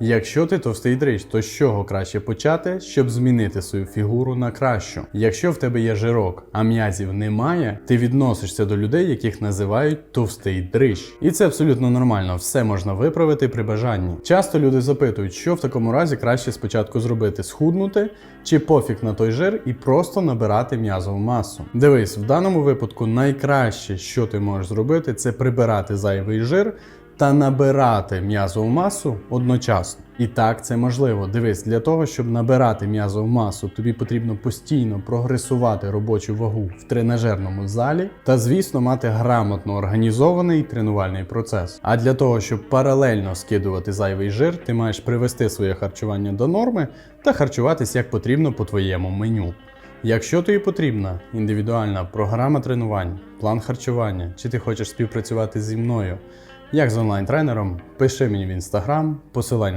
Якщо ти товстий дрищ, то з чого краще почати, щоб змінити свою фігуру на кращу? Якщо в тебе є жирок, а м'язів немає, ти відносишся до людей, яких називають товстий дрищ. І це абсолютно нормально, все можна виправити при бажанні. Часто люди запитують, що в такому разі краще спочатку зробити схуднути, чи пофіг на той жир і просто набирати м'язову масу. Дивись, в даному випадку найкраще, що ти можеш зробити, це прибирати зайвий жир та набирати м'язову масу одночасно. І так це можливо. Дивись, для того, щоб набирати м'язову масу, тобі потрібно постійно прогресувати робочу вагу в тренажерному залі та, звісно, мати грамотно організований тренувальний процес. А для того, щоб паралельно скидувати зайвий жир, ти маєш привести своє харчування до норми та харчуватись як потрібно по твоєму меню. Якщо тобі потрібна індивідуальна програма тренувань, план харчування, чи ти хочеш співпрацювати зі мною, як з онлайн-тренером, пиши мені в інстаграм, посилання на